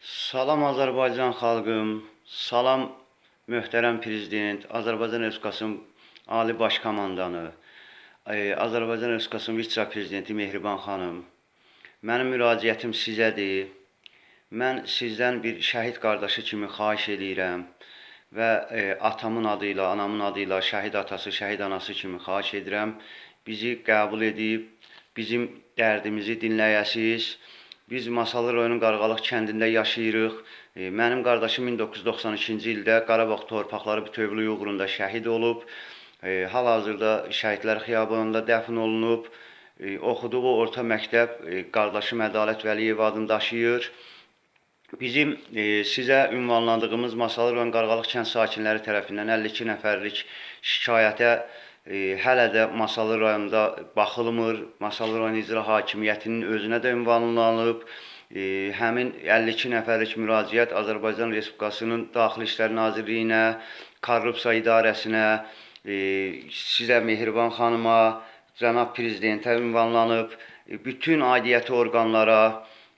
Salam Azərbaycan xalqım, salam möhtərəm prezident, Azərbaycan Respublikasının Ali Baş Komandanı, e, Azərbaycan Respublikasının vitse-prezidenti Mehriban xanım. Mənim müraciətim sizədir. Mən sizdən bir şəhid qardaşı kimi xahiş eləyirəm və e, atamın adı ilə, anamın adı ilə şəhid atası, şəhid anası kimi xahiş edirəm. Bizi qəbul edib bizim dərdimizi dinləyəsiniz. Biz Masallı rayonun Qarğalıq kəndində yaşayırıq. E, Mənim qardaşım 1992-ci ildə Qarabağ torpaqları bütövlüyü uğrunda şəhid olub. E, Hal-hazırda Şəhidlər Xiyabanında dəfn olunub. E, Oxuduğu orta məktəb qardaşım Ədalət Vəliyev adını daşıyır. Bizim e, sizə ünvanladığımız Masallı rayon Qarğalıq kənd sakinləri tərəfindən 52 nəfərlik şikayətə hələ də Masallı rayonunda baxılmır. Masallı rayon icra hakimiyyətinin özünə də ünvanlanıb. E, həmin 52 nəfərlik müraciət Azərbaycan Respublikasının Daxili İşlər Nazirliyinə, Korrupsiya İdarəsinə, e, sizə Mehriban xanıma, cənab prezidentə ünvanlanıb. E, bütün aidiyyəti orqanlara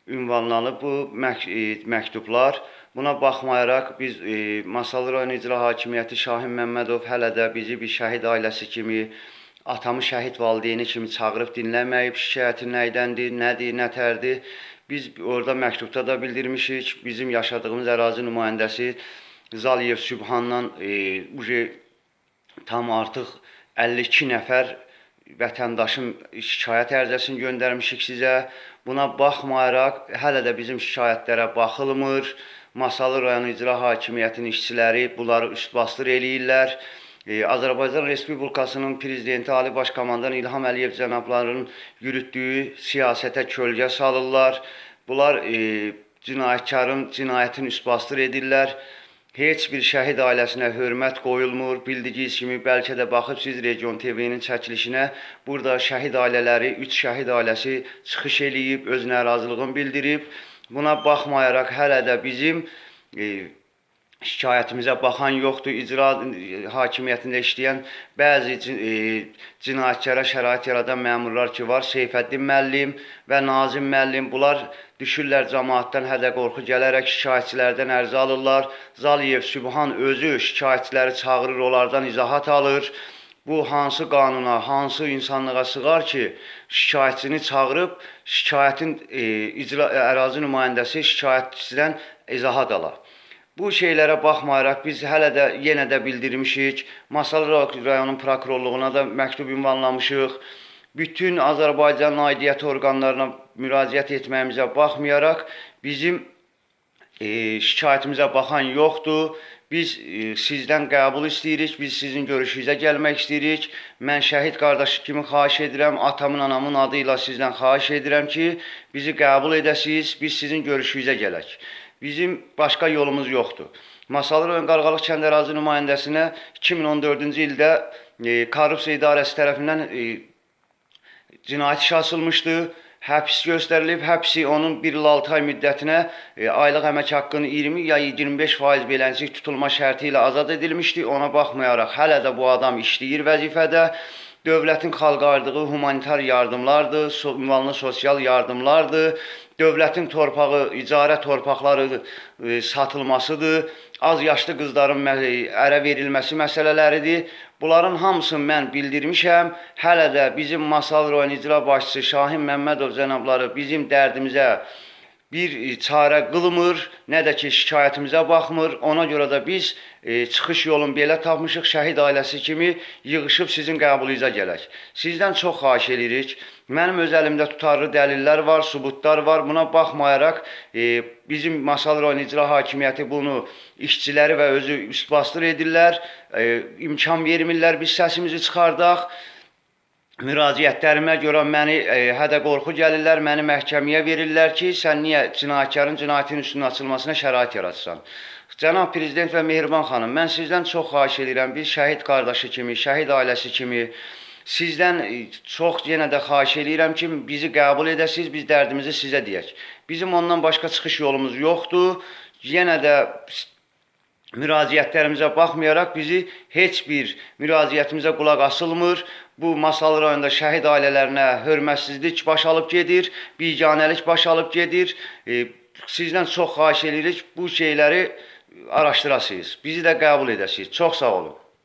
ünvanlanıb bu mək e, məktublar. Buna baxmayaraq biz e, Masallı rayon icra hakimiyyəti Şahin Məmmədov hələ də bizi bir şəhid ailəsi kimi, atamı şəhid valideyni kimi çağırıb dinləməyib. Şikayəti nədəndir, nədir, nətərdir? Biz orada məktubda da bildirmişik. Bizim yaşadığımız ərazi nümayəndəsi Zaliyev Sübhandan e, uje tam artıq 52 nəfər vətəndaşın şikayət ərizəsini göndərmişik sizə. Buna baxmayaraq hələ də bizim şikayətlərə baxılmır. Masallı rayon icra hakimiyyətinin işçiləri bunları üst-basdır eləyirlər. E, Azərbaycan Respublikasının prezidenti Ali Baş Komandan İlham Əliyev cənablarının yürütdüyü siyasətə kölgə salırlar. Bunlar e, cinayətkarın cinayətini üst-basdır edirlər. Heç bir şəhid ailəsinə hörmət qoyulmur. Bildiyiniz kimi bəlkə də baxıbsınız Region TV-nin çəkilişinə. Burada şəhid ailələri, 3 şəhid ailəsi çıxış eləyib, öz narazılığını bildirib. Buna baxmayaraq hələ də bizim e, şikayətimizə baxan yoxdur. İcra hakimiyyətində işləyən bəzi e, cinayətkara şərait yaradan məmurlar ki var, Seyfəddin müəllim və Nazim müəllim. Bunlar düşürlər cəmaatdan hədə qorxu gələrək şikayətçilərdən ərizə alırlar. Zaliyev Sübhan özü şikayətçiləri çağırır, onlardan izahat alır. Bu hansı qanuna, hansı insanlığa sığar ki, şikayətçini çağırıb şikayətin e, icra ərazi nümayəndəsi şikayətçidən izahat ala. Bu şeylərə baxmayaraq biz hələ də yenə də bildirmişik. Masallı rayonun prokurorluğuna da məktub ünvanlamışıq. Bütün Azərbaycan aidiyyəti orqanlarına müraciət etməyimizə baxmayaraq bizim e, şikayətimizə baxan yoxdur. Biz e, sizdən qəbul istəyirik, biz sizin görüşünüzə gəlmək istəyirik. Mən şəhid qardaşı kimi xahiş edirəm, atamın, anamın adı ilə sizdən xahiş edirəm ki, bizi qəbul edəsiniz, biz sizin görüşünüzə gələk. Bizim başqa yolumuz yoxdur. Masallı rayon Qarğalıq kənd ərazi nümayəndəsinə 2014-cü ildə e, Korrupsiya İdarəsi tərəfindən e, cinayət işi açılmışdı. Həbs göstərilib. Həbsi onun 1 il 6 ay müddətinə e, aylıq əmək haqqını 20 ya 25% beləncik tutulma şərti ilə azad edilmişdi. Ona baxmayaraq hələ də bu adam işləyir vəzifədə. Dövlətin xalqa ayırdığı humanitar yardımlardır, so ünvanlı sosial yardımlardır. Dövlətin torpağı, icarə torpaqları e, satılmasıdır. Az yaşlı qızların ərə verilməsi məsələləridir. Bunların hamısını mən bildirmişəm. Hələ də bizim Masal rayon icra başçısı Şahin Məmmədov cənabları bizim dərdimizə bir e, çarə qılmır, nə də ki şikayətimizə baxmır. Ona görə də biz e, çıxış yolunu belə tapmışıq. Şəhid ailəsi kimi yığılıb sizin qəbulunuzə gələk. Sizdən çox xahiş edirik. Mənim öz əlimdə tutarlı dəlillər var, sübutlar var. Buna baxmayaraq e, bizim Masal rayon icra hakimiyyəti bunu işçiləri və özü üst-basdır edirlər. E, imkan vermirlər biz səsimizi çıxardaq. Müraciətlərimə görə məni e, hədə qorxu gəlirlər, məni məhkəməyə verirlər ki, sən niyə cinayətkarın cinayətin üstünün açılmasına şərait yaratsan. Cənab prezident və Mehriban xanım, mən sizdən çox xahiş edirəm, bir şəhid qardaşı kimi, şəhid ailəsi kimi sizdən e, çox yenə də xahiş edirəm ki, bizi qəbul edəsiniz, biz dərdimizi sizə deyək. Bizim ondan başqa çıxış yolumuz yoxdur. Yenə də müraciətlərimizə baxmayaraq bizi heç bir müraciətimizə qulaq asılmır. Bu Masallı rayonunda şəhid ailələrinə hörmətsizlik baş alıb gedir, biganəlik baş alıb gedir. E, sizdən çox xahiş edirik bu şeyləri araşdırasınız. Bizi də qəbul edəsiniz. Çox sağ olun.